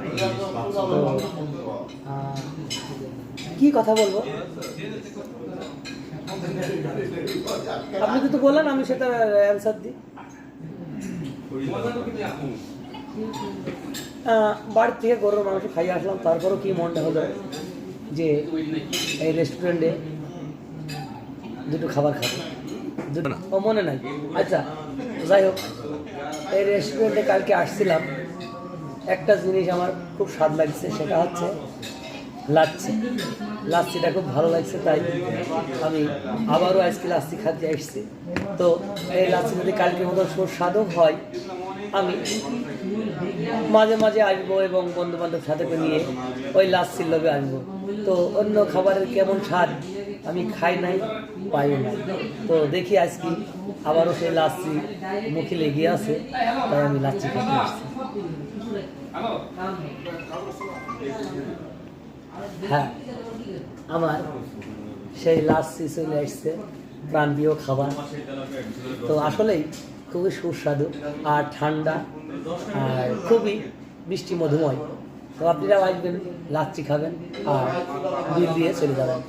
তো কি কথা বলব? আপনি কিন্তু বললেন আমি সেটা অ্যান্সার দিই। আহ, বাড়ি থেকে গরুর মাংস খাইয়ে আসলাম তারপরও কি মনটা হলো যে এই রেস্টুরেন্টে দুটো খাবার খাব? দুটো ও মনে নাই? আচ্ছা যাই হোক এই রেস্টুরেন্টে কালকে আসছিলাম। একটা জিনিস আমার খুব স্বাদ লাগছে, সেটা হচ্ছে লাচ্ছি। লাচ্ছিটা খুব ভালো লাগছে, তাই আমি আবারও আজকে লাচ্ছি খাতে এসেছি তো এই লাচ্ছি যদি কালকের মতো সুস্বাদু হয়, আমি মাঝে মাঝে আসব এবং বন্ধু বান্ধব সাথে নিয়ে ওই লাচ্ছির লোভে আসব। তো অন্য খাবারের কেমন স্বাদ আমি খাই নাই, পাইও না তো দেখি আজকে আবারও সেই লাচ্ছি মুখে লেগে আছে, তাই আমি লাচ্ছি খেতে আসছি। হ্যাঁ আমার সেই লাচ্ছি চলে আসছে প্রাণপ্রিয় খাবার। তো আসলেই খুবই সুস্বাদু আর ঠান্ডা আর খুবই মিষ্টি মধুময়। তো আপনারাও আসবেন, লাচ্ছি খাবেন আর বিল দিয়ে চলে যাবেন।